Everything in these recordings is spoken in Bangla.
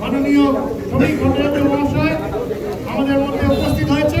মাননীয় শ্রমিক ভট্টাচার্য মহাশয় আমাদের মধ্যে উপস্থিত হয়েছে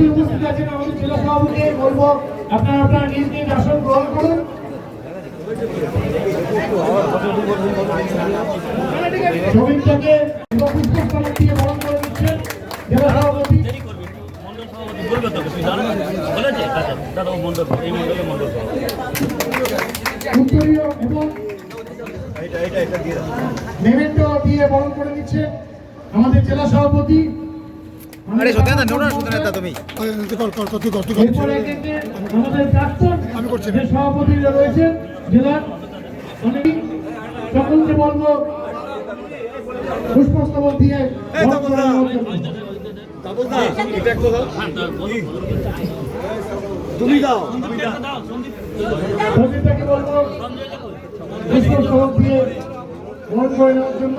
মন্ত্রী উপস্থিত আছেন আমাদের জেলা সভাপতি বলব আপনারা আপনারা নিজ নিজ আসন গ্রহণ করুন। দিয়ে করে সভাপতি। সভাপতি সভাপতি দিয়ে করে আমাদের জেলা সভাপতি। আরে সত্যি না নোনা সত্যি না তুমি। এরপরে এসেছে আমাদের প্রাক্তন যে সভাপতিরা রয়েছেন জেলার অনেক সকলকে বলব পুষ্পস্তবক দিয়ে করে নেওয়ার জন্য। সঞ্জিতাকে বলব পুষ্পস্তবক দিয়ে বরণ করে নেওয়ার জন্য।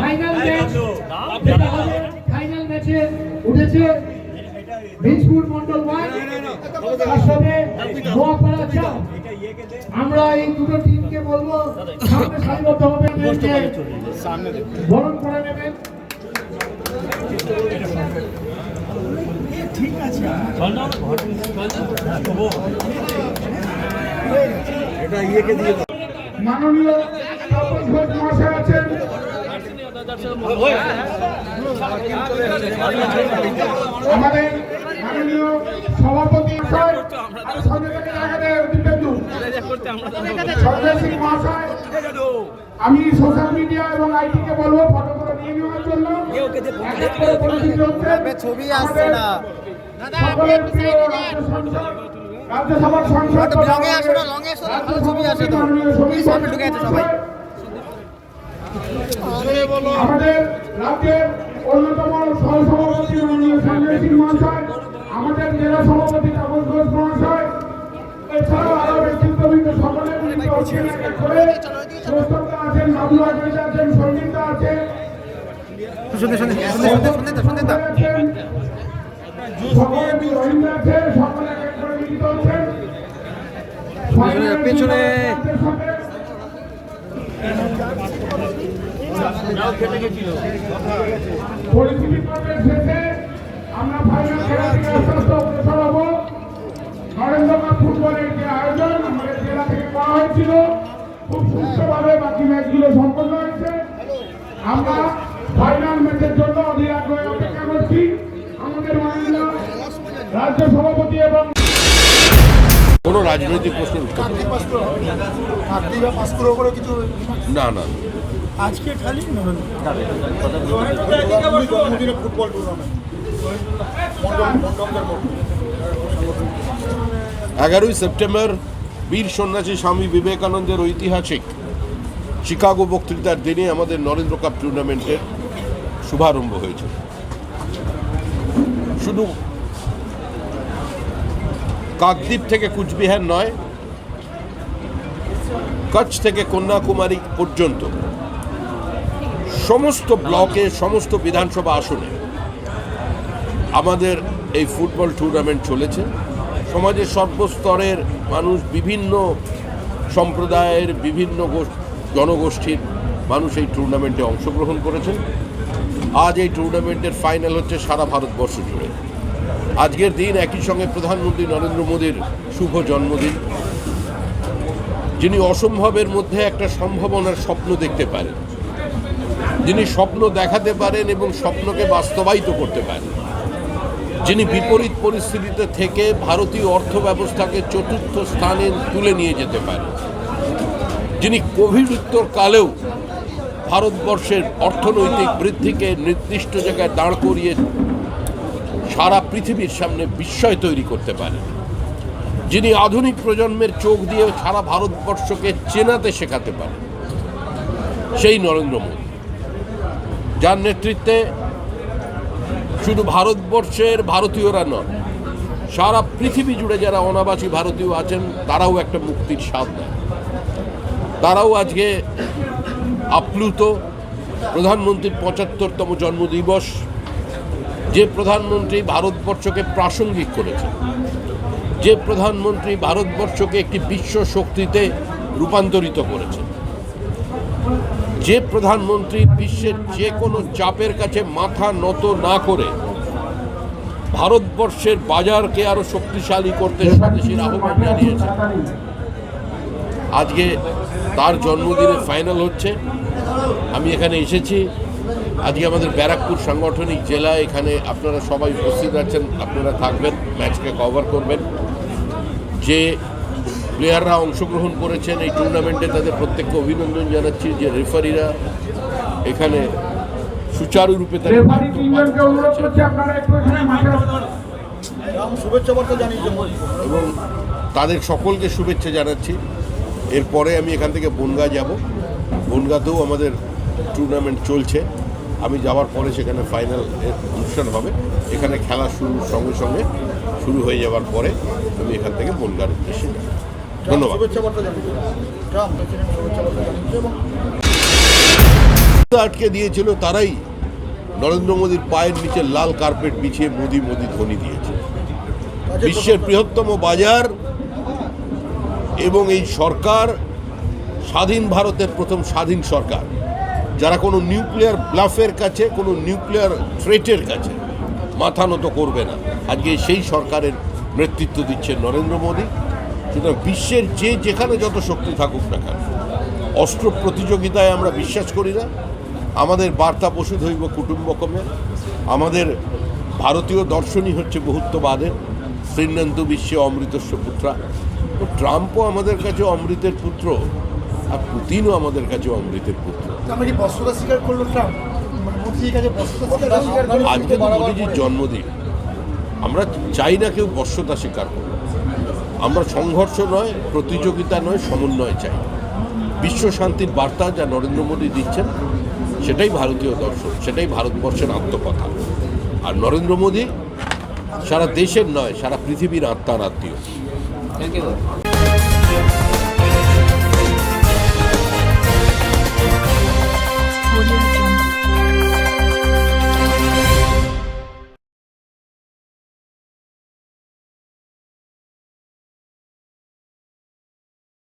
ফাইনাল ম্যাচ যেটা হবে ফাইনাল ম্যাচে উঠেছে বীজপুর মন্ডল ওয়ান। তার সাথে নোয়াপাড়া চার। আমরা এই দুটো টিমকে বলব সামনে সারিবদ্ধ হবে বরণ করে নেবেন। না তবু মাননীয় তাপস ঘোষ মহাশয়। আমাদের মাননীয় সভাপতি আমি সোশ্যাল মিডিয়া এবং আইটি কে বলব ফটো করে নিয়ে নেওয়ার জন্য ছবি আসছে না রাজ্যসভার সংসদ আসো না, না, ছবি আসে তো। এই সামনে ঢুকে আছে সবাই। আমাদের রাজ্যের অন্যতম সহসভাপতি মাননীয় সঞ্জয় সিং মহাশয় আমাদের জেলা সভাপতি তাপস ঘোষ মহাশয় এছাড়াও আরও ব্যক্তিত্ববৃন্দ সকলে করে প্রস্তবদা আছেন বাবু আচার্য আছেন সঞ্জিতা আছেন। সকলে পেছনে পরিস্থিতি পর্বের আমরা ফাইনাল খেলা থেকে আস্তে আস্তে অগ্রসর হব নরেন্দ্র ফুটবলের যে আয়োজন, আমাদের করা হয়েছিল। খুব সুস্থভাবে বাকি ম্যাচগুলো সম্পন্ন হয়েছে। আমরা ফাইনাল ম্যাচের জন্য অধীর আগ্রহে করছি। আমাদের মাননীয় রাজ্য সভাপতি এবং রাজনৈতিক প্রশ্ন উঠতে পারে। না না। আজকে খালি ফুটবল এগারোই সেপ্টেম্বর বীর সন্ন্যাসী স্বামী বিবেকানন্দের ঐতিহাসিক শিকাগো বক্তৃতার দিনে আমাদের নরেন্দ্র কাপ টুর্নামেন্টের শুভারম্ভ হয়েছে। শুধু কাকদ্বীপ থেকে কুচবিহার নয়, কচ্ছ থেকে কন্যাকুমারী পর্যন্ত। সমস্ত ব্লকে সমস্ত বিধানসভা আসনে আমাদের এই ফুটবল টুর্নামেন্ট চলেছে। সমাজের সর্বস্তরের মানুষ বিভিন্ন সম্প্রদায়ের বিভিন্ন গোষ্ঠ- জনগোষ্ঠীর মানুষ এই টুর্নামেন্টে অংশগ্রহণ করেছেন। আজ এই টুর্নামেন্টের ফাইনাল হচ্ছে সারা ভারতবর্ষ জুড়ে। আজকের দিন একই সঙ্গে প্রধানমন্ত্রী নরেন্দ্র মোদীর শুভ জন্মদিন। যিনি অসম্ভবের মধ্যে একটা সম্ভাবনার স্বপ্ন দেখতে পারেন। যিনি স্বপ্ন দেখাতে পারেন এবং স্বপ্নকে বাস্তবায়িত করতে পারেন। যিনি বিপরীত পরিস্থিতিতে থেকে ভারতীয় অর্থ ব্যবস্থাকে চতুর্থ স্থানে তুলে নিয়ে যেতে পারেন। যিনি কোভিড উত্তর কালেও ভারতবর্ষের অর্থনৈতিক বৃদ্ধিকে নির্দিষ্ট জায়গায় দাঁড় করিয়ে সারা পৃথিবীর সামনে বিস্ময় তৈরি করতে পারে। যিনি আধুনিক প্রজন্মের চোখ দিয়ে সারা ভারতবর্ষকে চেনাতে শেখাতে পারে সেই নরেন্দ্র মোদী। যার নেতৃত্বে শুধু ভারতবর্ষের ভারতীয়রা নয় সারা পৃথিবী জুড়ে যারা অনাবাসী ভারতীয় আছেন, তারাও একটা মুক্তির স্বাদ দেয় তারাও আজকে আপ্লুত প্রধানমন্ত্রীর পঁচাত্তরতম জন্মদিবস যে প্রধানমন্ত্রী ভারতবর্ষকে প্রাসঙ্গিক করেছেন যে প্রধানমন্ত্রী ভারতবর্ষকে একটি বিশ্ব শক্তিতে রূপান্তরিত করেছেন যে প্রধানমন্ত্রী বিশ্বের যে কোনো চাপের কাছে মাথা নত না করে ভারতবর্ষের বাজারকে আরও শক্তিশালী করতে স্বদেশীর আহ্বান জানিয়েছে। আজকে তার জন্মদিনে ফাইনাল হচ্ছে। আমি এখানে এসেছি। আজকে আমাদের ব্যারাকপুর সাংগঠনিক জেলা এখানে আপনারা সবাই উপস্থিত আছেন আপনারা থাকবেন ম্যাচকে কভার করবেন। যে প্লেয়াররা অংশগ্রহণ করেছেন এই টুর্নামেন্টে তাদের প্রত্যেককে অভিনন্দন জানাচ্ছি যে রেফারিরা এখানে সুচারুরূপে এবং তাদের সকলকে শুভেচ্ছা জানাচ্ছি। এরপরে আমি এখান থেকে বনগা যাব। বনগাতেও আমাদের টুর্নামেন্ট চলছে। আমি যাওয়ার পরে সেখানে ফাইনাল অনুষ্ঠান হবে। এখানে খেলা শুরুর সঙ্গে সঙ্গে শুরু হয়ে যাওয়ার পরে আমি এখান থেকে বনগার উদ্দেশ্যে ধন্যবাদ। আটকে দিয়েছিল তারাই নরেন্দ্র মোদীর পায়ের নিচে লাল কার্পেট বিছিয়ে মোদি মোদি ধ্বনি দিয়েছে। বিশ্বের বৃহত্তম বাজার এবং এই সরকার স্বাধীন ভারতের প্রথম স্বাধীন সরকার। যারা কোনো নিউক্লিয়ার ব্লাফের কাছে, কোনো নিউক্লিয়ার থ্রেটের কাছে মাথা নত করবে না। আজকে সেই সরকারের নেতৃত্ব দিচ্ছে নরেন্দ্র মোদী। সুতরাং বিশ্বের যে যেখানে যত শক্তি থাকুক না কেন, অস্ত্র প্রতিযোগিতায় আমরা বিশ্বাস করি না। আমাদের বার্তা পশু হইব কুটুম্বকমে আমাদের ভারতীয় দর্শনই হচ্ছে বহুত্ববাদের শ্রীনন্দু বিশ্বে অমৃতস্ব পুত্রা। তো ট্রাম্পও আমাদের কাছে অমৃতের পুত্র। আর পুতিনও আমাদের কাছে অমৃতের পুত্র। মানে আজকে তো মোদীজির জন্মদিন। আমরা চাই না কেউ বর্ষতা স্বীকার করুন আমরা সংঘর্ষ নয় প্রতিযোগিতা নয় সমন্বয় চাই। বিশ্ব শান্তির বার্তা যা নরেন্দ্র মোদী দিচ্ছেন সেটাই ভারতীয় দর্শন সেটাই ভারতবর্ষের আত্মকথা। আর নরেন্দ্র মোদী সারা দেশের নয় সারা পৃথিবীর আত্মার আত্মীয়।